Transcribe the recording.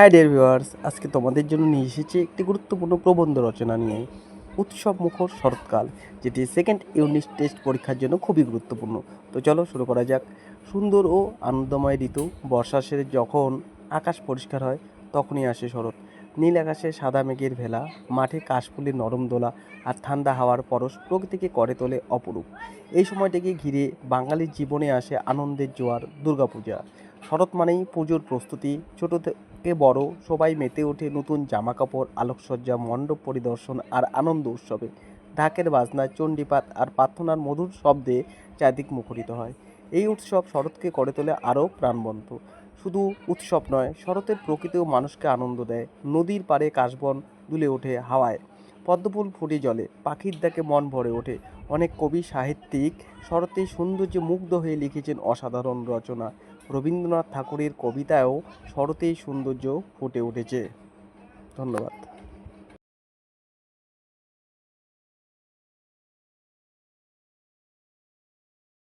High dear viewers আজকে তোমাদের জন্য নিয়ে এসেছি একটি গুরুত্বপূর্ণ প্রবন্ধ রচনা নিয়ে, উৎসব মুখর শরৎকাল, যেটি সেকেন্ড ইউনিট টেস্ট পরীক্ষার জন্য খুবই গুরুত্বপূর্ণ। তো চলো শুরু করা যাক। সুন্দর ও আনন্দময় ঋতু, বর্ষা সেরে যখন আকাশ পরিষ্কার হয়, তখনই আসে শরৎ। নীল আকাশে সাদা মেঘের ভেলা, মাঠে কাশফুলের নরম দোলা, আর ঠান্ডা হাওয়ার পরশ প্রকৃতিকে করে তোলে অপরূপ। এই সময়টাকে ঘিরে বাঙালির জীবনে আসে আনন্দের জোয়ার, দুর্গাপূজা। শরৎ মানেই পুজোর প্রস্তুতি। ছোট থেকে বড়, সবাই মেতে ওঠে নতুন জামা কাপড় আলোকসজ্জা, মণ্ডপ পরিদর্শন আর আনন্দ উৎসবে। ঢাকের বাজনা চণ্ডীপাত আর প্রার্থনার মধুর শব্দে চারদিক মুখরিত হয়। এই উৎসব শরৎকে করে তোলে আরও প্রাণবন্ত। শুধু উৎসব নয়, শরতের প্রকৃতিও মানুষকে আনন্দ দেয়। নদীর পাড়ে কাশবন দুলে ওঠে হাওয়ায়। পদ্মফুল ফুটে জলে, পাখির ডাকে মন ভরে ওঠে। অনেক কবি সাহিত্যিক শরতের সৌন্দর্যে মুগ্ধ হয়ে লিখেছেন অসাধারণ রচনা। রবীন্দ্রনাথ ঠাকুরের কবিতায়ও শরতেই সৌন্দর্য ফুটে উঠেছে। ধন্যবাদ।